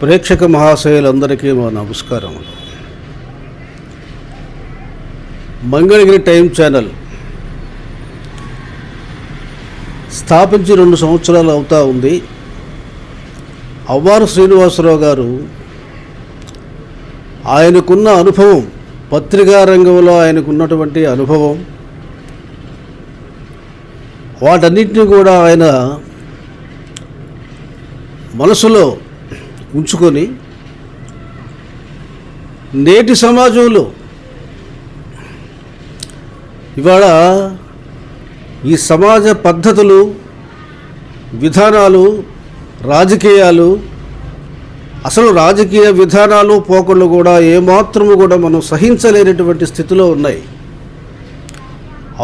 ప్రేక్షక మహాశయులందరికీ మా నమస్కారములు మంగళగిరి టైం ఛానల్ స్థాపించి రెండు సంవత్సరాలు అవుతా ఉంది. అవ్వారు శ్రీనివాసరావు గారు ఆయనకున్న అనుభవం పత్రికా రంగంలో ఆయనకున్నటువంటి అనుభవం వాటన్నిటిని కూడా ఆయన మనసులో ఉంచుకొని నేటి సమాజంలో ఇవాళ ఈ సమాజ పద్ధతులు విధానాలు రాజకీయాలు అసలు రాజకీయ విధానాలు పోకళ్ళు కూడా ఏమాత్రము కూడా మనం సహించలేనటువంటి స్థితిలో ఉన్నాయి.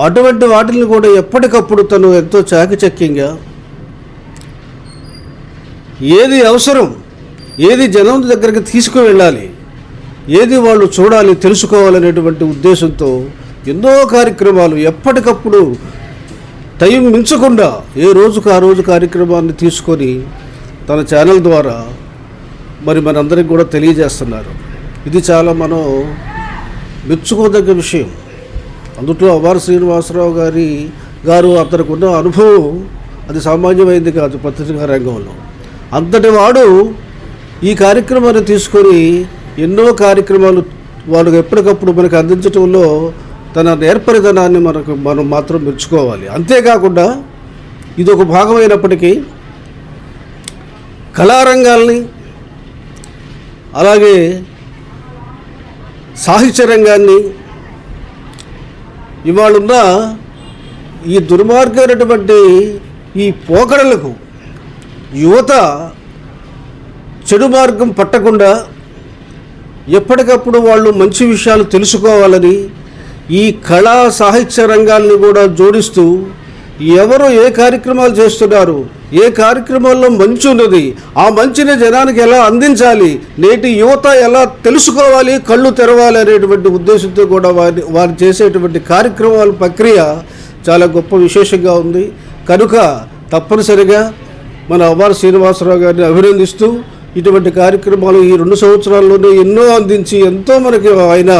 అటువంటి వాటిని కూడా ఎప్పటికప్పుడు తను ఎంతో చాకచక్యంగా ఏది అవసరం ఏది జనం దగ్గరికి తీసుకువెళ్ళాలి ఏది వాళ్ళు చూడాలి తెలుసుకోవాలనేటువంటి ఉద్దేశంతో ఎన్నో కార్యక్రమాలు ఎప్పటికప్పుడు టైం మించకుండా ఏ రోజుకు ఆ రోజు కార్యక్రమాన్ని తీసుకొని తన ఛానల్ ద్వారా మరి మనందరికి కూడా తెలియజేస్తున్నారు. ఇది చాలా మనం మెచ్చుకోదగ్గ విషయం. అందుట్లో అవార్ శ్రీనివాసరావు గారి గారు అతనికి ఉన్న అనుభవం అది సామాన్యమైంది కాదు పత్రికా రంగంలో. అంతటి వాడు ఈ కార్యక్రమాన్ని తీసుకొని ఎన్నో కార్యక్రమాలు వాళ్ళు ఎప్పటికప్పుడు మనకు అందించడంలో తన నేర్పరితనాన్ని మనకు మనం మాత్రం మెచ్చుకోవాలి. అంతేకాకుండా ఇది ఒక భాగమైనప్పటికీ కళారంగాల్ని అలాగే సాహిత్య రంగాన్ని ఇవాళున్న ఈ దుర్మార్గమైనటువంటి ఈ పోకడలకు యువత చెడు మార్గం పట్టకుండా ఎప్పటికప్పుడు వాళ్ళు మంచి విషయాలు తెలుసుకోవాలని ఈ కళా సాహిత్య రంగాల్ని కూడా జోడిస్తూ ఎవరు ఏ కార్యక్రమాలు చేస్తున్నారు ఏ కార్యక్రమాల్లో మంచి ఉన్నది ఆ మంచిని జనానికి ఎలా అందించాలి నేటి యువత ఎలా తెలుసుకోవాలి కళ్ళు తెరవాలి అనేటువంటి ఉద్దేశంతో కూడా వారి వారు చేసేటువంటి కార్యక్రమాల ప్రక్రియ చాలా గొప్ప విశేషంగా ఉంది. కనుక తప్పనిసరిగా మన అవ్వారు శ్రీనివాసరావు గారిని అభినందిస్తూ ఇటువంటి కార్యక్రమాలు ఈ రెండు సంవత్సరాల్లోనే ఎన్నో అందించి ఎంతో మనకి ఆయన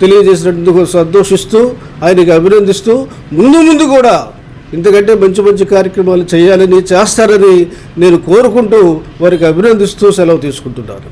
తెలియజేసినందుకు సంతోషిస్తూ ఆయనకి అభినందిస్తూ ముందు ముందు కూడా ఇంతకంటే మంచి మంచి కార్యక్రమాలు చేయాలని చేస్తారని నేను కోరుకుంటూ వారికి అభినందిస్తూ సెలవు తీసుకుంటున్నాను.